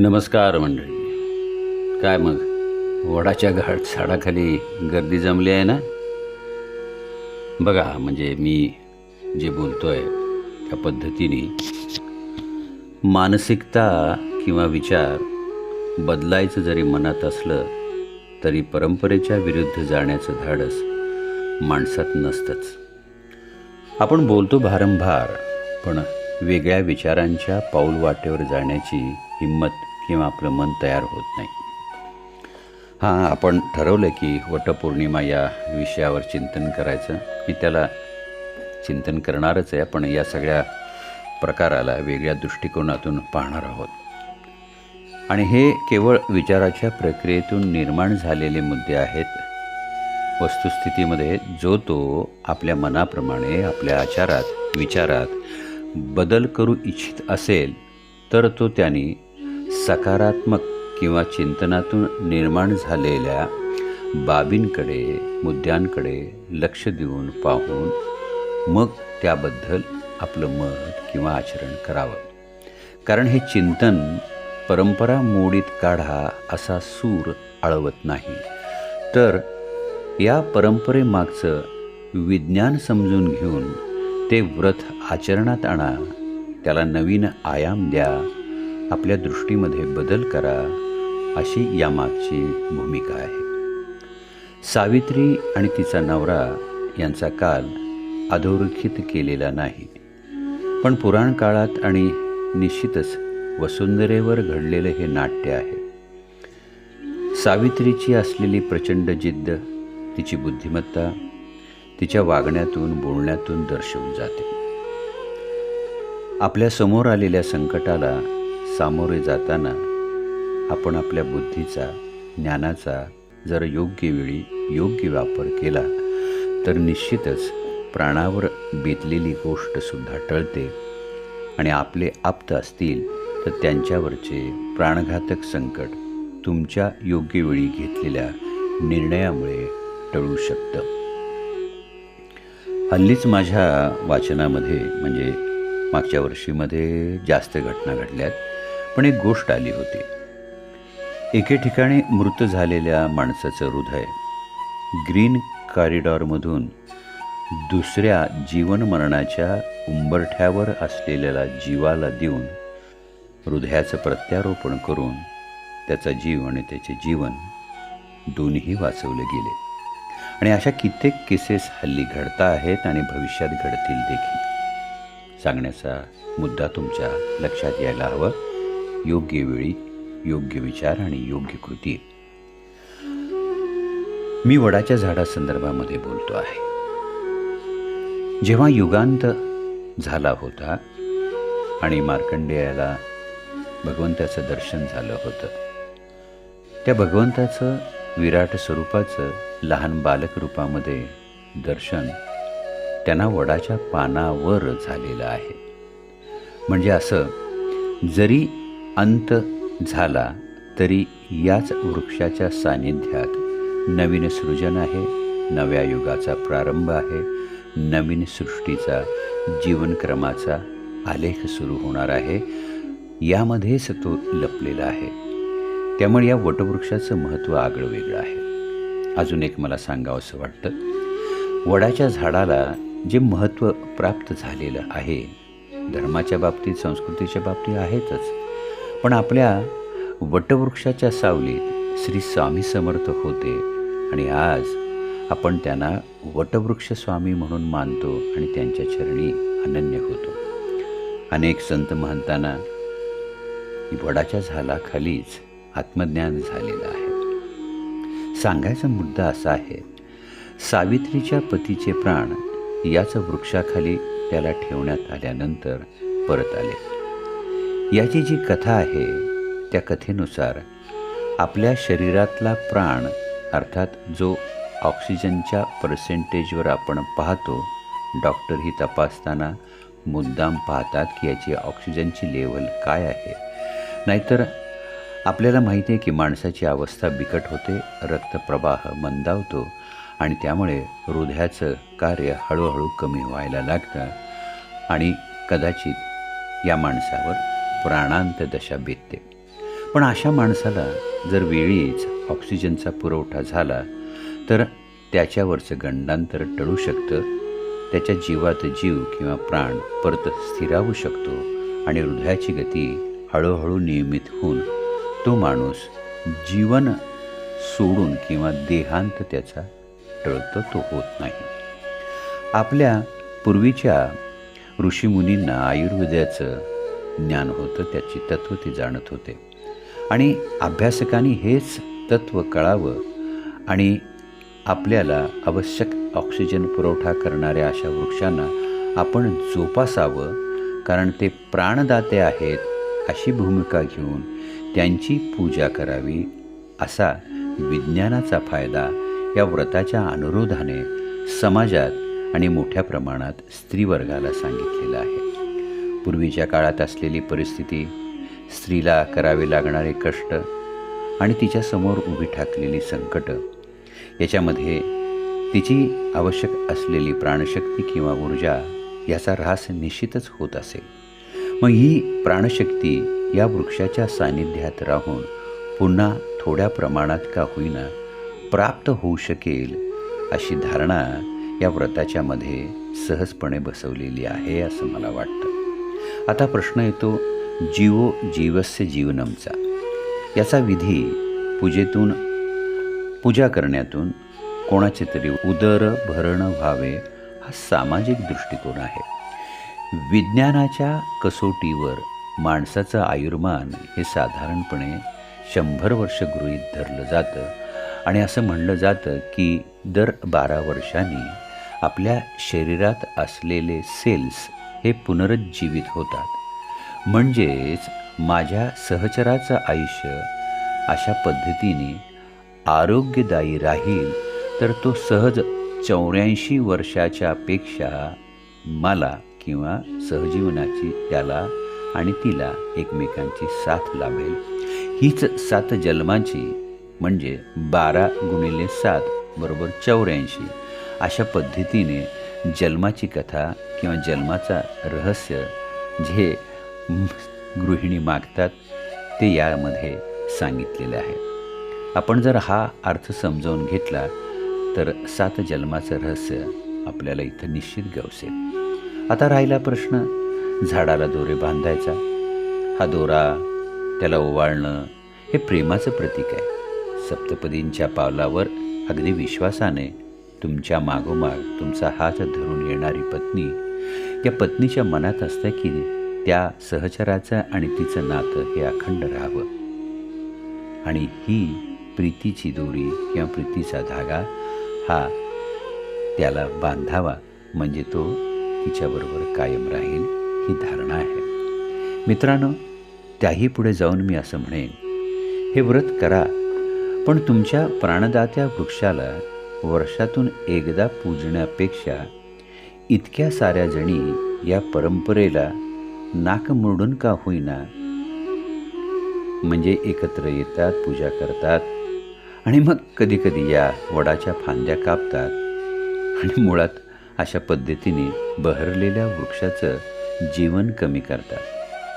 नमस्कार मंडळी. काय मग? वडाच्या घाट झाडाखाली गर्दी जमली आहे ना? बघा म्हणजे मी जे बोलतोय त्या पद्धतीने मानसिकता किंवा विचार बदलायचं जरी मनात असलं तरी परंपरेच्या विरुद्ध जाण्याचं धाडस माणसात नसतंच. आपण बोलतो भारंभार पण वेगळ्या विचारांच्या पाऊल वाटेवर जाण्याची हिंमत किंवा आपलं मन तयार होत नाही. हां आपण ठरवलं की वटपौर्णिमा या विषयावर चिंतन करायचं. मी त्याला चिंतन करणारच आहे आपण या सगळ्या प्रकाराला वेगळ्या दृष्टिकोनातून पाहणार आहोत. आणि हे केवळ विचाराच्या प्रक्रियेतून निर्माण झालेले मुद्दे आहेत. वस्तुस्थितीमध्ये जो तो आपल्या मनाप्रमाणे आपल्या आचारात विचारात बदल करू इच्छित असेल तर तो त्यांनी सकारात्मक किंवा चिंतनातून निर्माण झालेल्या बाबींकडे मुद्द्यांकडे लक्ष देऊन पाहून मग त्याबद्दल आपलं मत किंवा आचरण करावं. कारण हे चिंतन परंपरा मोडीत काढा असा सूर आळवत नाही. तर या परंपरेमागचं विज्ञान समजून घेऊन ते व्रत आचरणात आणा त्याला नवीन आयाम द्या आपल्या दृष्टीमध्ये बदल करा अशी यामागची भूमिका आहे. सावित्री आणि तिचा नवरा यांचा काल अधोरेखित केलेला नाही. पण पुराण काळात आणि निश्चितच वसुंधरेवर घडलेलं हे नाट्य आहे. सावित्रीची असलेली प्रचंड जिद्द तिची बुद्धिमत्ता तिच्या वागण्यातून बोलण्यातून दर्शवून जाते. आपल्यासमोर आलेल्या संकटाला सामोरे जाताना आपण आपल्या बुद्धीचा ज्ञानाचा जर योग्य वेळी योग्य वापर केला तर निश्चितच प्राणावर बेतलेली गोष्टसुद्धा टळते आणि आपले आप्त असतील तर त्यांच्यावरचे प्राणघातक संकट तुमच्या योग्य वेळी घेतलेल्या निर्णयामुळे टळू शकतं. हल्लीच माझ्या वाचनामध्ये म्हणजे मागच्या वर्षीमध्ये जास्त घटना घडल्यात. पण एक गोष्ट आली होती. एके ठिकाणी मृत झालेल्या माणसाचं हृदय ग्रीन कॉरिडॉरमधून दुसऱ्या जीवनमरणाच्या उंबरठ्यावर असलेल्या जीवाला देऊन हृदयाचं प्रत्यारोपण करून त्याचा जीव आणि त्याचे जीवन दोन्ही वाचवले गेले. आणि अशा कित्येक केसेस हल्ली घडता आहेत आणि भविष्यात घडतील देखील. सांगण्याचा मुद्दा तुमच्या लक्षात यायला हवं. योग्य वेळी योग्य विचार आणि योग्य कृती. मी वडाच्या झाडासंदर्भामध्ये बोलतो आहे. जेव्हा युगांत झाला होता आणि मार्कंडेयाला भगवंताचं दर्शन झालं होतं त्या भगवंताचं विराट स्वरूपाचं लहान बालक रूपामध्ये दर्शन त्यांना वडाच्या पानावर झालेलं आहे. म्हणजे असं जरी अंत झाला तरी याच वृक्षाच्या सानिध्यात नवीन सृजन आहे नव्या युगाचा प्रारंभ आहे नवीन सृष्टीचा जीवनक्रमाचा आलेख सुरू होणार आहे यामध्येच तो लपलेला आहे. त्यामुळे या वटवृक्षाचं महत्त्व आगळं वेगळं आहे. अजून एक मला सांगावंसं वाटतं वडाच्या झाडाला जे महत्त्व प्राप्त झालेलं आहे धर्माच्या बाबतीत संस्कृतीच्या बाबतीत आहेतच. पण आपल्या वटवृक्षाच्या सावलीत श्री स्वामी समर्थ होते आणि आज आपण त्यांना वटवृक्ष स्वामी म्हणून मानतो आणि त्यांच्या चरणी अनन्य होतो. अनेक संत म्हणताना वडाच्या झालाखालीच आत्मज्ञान झालेलं आहे. सांगायचा मुद्दा असा आहे सावित्रीच्या पतीचे प्राण याच वृक्षाखाली त्याला ठेवण्यात आल्यानंतर परत आले. याची जी कथा आहे त्या कथेनुसार आपल्या शरीरातला प्राण अर्थात जो ऑक्सिजनच्या पर्सेंटेजवर आपण पाहतो डॉक्टर ही तपासताना मुद्दाम पाहतात की याची ऑक्सिजनची लेवल काय आहे. नाहीतर आपल्याला माहिती आहे की माणसाची अवस्था बिकट होते रक्तप्रवाह मंदावतो आणि त्यामुळे हृदयाचं कार्य हळूहळू कमी व्हायला लागतं आणि कदाचित या माणसावर प्राणांत दशा बेतते. पण अशा माणसाला जर वेळीच ऑक्सिजनचा पुरवठा झाला तर त्याच्यावरचं गंडांतर टळू शकतं त्याच्या जीवात जीव किंवा प्राण परत स्थिरावू शकतो आणि हृदयाची गती हळूहळू नियमित होऊन तो माणूस जीवन सोडून किंवा देहांत त्याचा टळतो तो होत नाही. आपल्या पूर्वीच्या ऋषीमुनींना आयुर्वेदाचं ज्ञान होतं त्याची तत्त्व ते जाणत होते. आणि अभ्यासकांनी हेच तत्त्व कळावं आणि आपल्याला आवश्यक ऑक्सिजन पुरवठा करणाऱ्या अशा वृक्षांना आपण जोपासावं कारण ते प्राणदाते आहेत अशी भूमिका घेऊन त्यांची पूजा करावी असा विज्ञानाचा फायदा या व्रताच्या अनुरोधाने समाजात आणि मोठ्या प्रमाणात स्त्रीवर्गाला सांगितलेला आहे. पूर्वीच्या काळात असलेली परिस्थिती स्त्रीला करावे लागणारे कष्ट आणि तिच्यासमोर उभी ठाकलेली संकटं याच्यामध्ये तिची आवश्यक असलेली प्राणशक्ती किंवा ऊर्जा याचा ऱ्हास निश्चितच होत असेल मग ही प्राणशक्ती या वृक्षाच्या सान्निध्यात राहून पुन्हा थोड्या प्रमाणात का होईना प्राप्त होऊ शकेल अशी धारणा या व्रताच्यामध्ये सहजपणे बसवलेली आहे असं मला वाटतं. आता प्रश्न येतो जीवो जीवस्य जीवनमचा याचा विधी पूजेतून पूजा करण्यातून कोणाचे तरी उदर भरण व्हावे हा सामाजिक दृष्टिकोन आहे. विज्ञानाच्या कसोटीवर माणसाचं आयुर्मान हे साधारणपणे शंभर वर्ष गृहीत धरलं जातं आणि असं म्हणलं जातं की दर बारा वर्षांनी आपल्या शरीरात असलेले सेल्स हे पुनरुज्जीवित होतात. म्हणजेच माझ्या सहचराचं आयुष्य अशा पद्धतीने आरोग्यदायी राहील तर तो सहज चौऱ्याऐंशी वर्षाच्या पेक्षा मला किंवा सहजीवनाची त्याला आणि तिला एकमेकांची साथ लाभेल. हीच सात जन्माची म्हणजे बारा गुणिले सात बरोबर चौऱ्याऐंशी अशा पद्धतीने जन्माची कथा किंवा जन्माचा रहस्य जे गृहिणी मागतात ते यामध्ये सांगितलेले आहे. आपण जर हा अर्थ समजावून घेतला तर सात जन्माचं रहस्य आपल्याला इथं निश्चित गवसेल. आता राहिला प्रश्न झाडाला दोरे बांधायचा? हा दोरा त्याला ओवाळणं हे प्रेमाचं प्रतीक आहे. सप्तपदींच्या पावलावर अगदी विश्वासाने तुमच्या मागोमाग तुमचा हात धरून येणारी पत्नी या पत्नीच्या मनात असतं की त्या सहचराचं आणि तिचं नातं हे अखंड राहावं. आणि ही प्रीतीची दोरी किंवा प्रीतीचा धागा हा त्याला बांधावा म्हणजे तो तिच्याबरोबर कायम राहील ही धारणा आहे. मित्रांनो त्याही पुढे जाऊन मी असं म्हणेन हे व्रत करा पण तुमच्या प्राणदात्या वृक्षाला वर्षातून एकदा पूजण्यापेक्षा इतक्या साऱ्या जणी या परंपरेला नाक मोडून का होईना? म्हणजे एकत्र येतात पूजा करतात आणि मग कधीकधी या वडाच्या फांद्या कापतात आणि मुळात अशा पद्धतीने बहरलेल्या वृक्षाचं जीवन कमी करतात.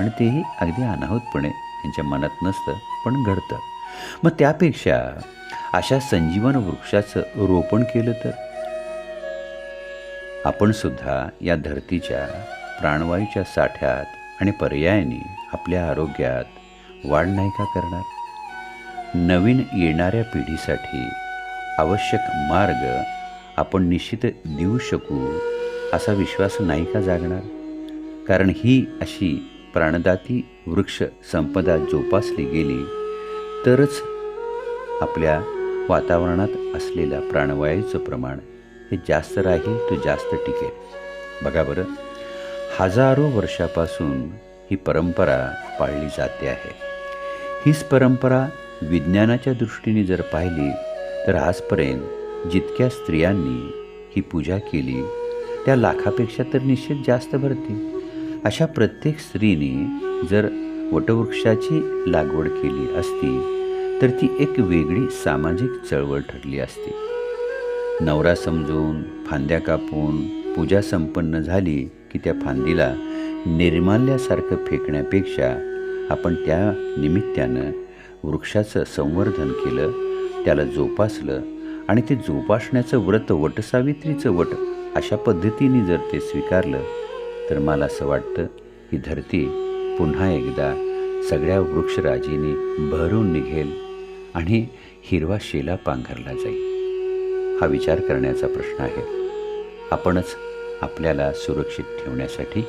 आणि तेही अगदी अनाहूतपणे त्यांच्या मनात नसतं पण घडतं. मग त्यापेक्षा अशा संजीवन वृक्षाचं रोपण केलं तर? आपण सुद्धा या धरतीच्या प्राणवायूच्या साठ्यात आणि पर्यायाने आपल्या आरोग्यात वाढ नाही का करणार? नवीन येणाऱ्या पिढीसाठी आवश्यक मार्ग आपण निश्चित देऊ शकू असा विश्वास नाही का जागणार? कारण ही अशी प्राणदाती वृक्ष संपदा जोपासली गेली तरच आपल्या वातावरणात असलेल्या प्राणवायूचं प्रमाण हे जास्त राहील तो जास्त टिकेल. बघा बरं. हजारो वर्षापासून ही परंपरा पाळली जाते आहे. हीच परंपरा विज्ञानाच्या दृष्टीने जर पाहिली तर आजपर्यंत जितक्या स्त्रियांनी ही पूजा केली त्या लाखापेक्षा तर निश्चित जास्त भरतील. अशा प्रत्येक स्त्रीने जर वटवृक्षाची लागवड केली असती तर ती एक वेगळी सामाजिक चळवळ ठरली असती. नवरा समजून फांद्या कापून पूजा संपन्न झाली की त्या फांदीला निर्माल्यासारखं फेकण्यापेक्षा आपण त्या निमित्तानं वृक्षाचं संवर्धन केलं त्याला जोपासलं आणि ते जोपासण्याचं व्रत वटसावित्रीचं वट अशा पद्धतीने जर ते स्वीकारलं तर मला असं वाटतं की धरती पुन्हा एकदा सगळ्या वृक्षराजीने भरून निघेल. आणि हिरवा शेला पांघरला जाईल हा विचार करण्याचा प्रश्न आहे. आपणच आपल्याला सुरक्षित ठेवण्यासाठी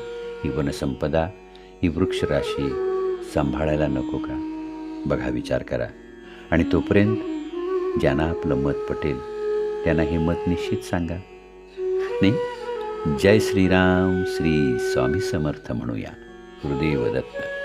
ही वनसंपदा ही वृक्षराशी सांभाळायला नको का? बघा विचार करा. आणि तोपर्यंत ज्यांना आपलं मत पटेल त्यांना हे मत निश्चित सांगा. नाही जय श्रीराम श्री स्वामी समर्थ म्हणूया. हृदयवदत्त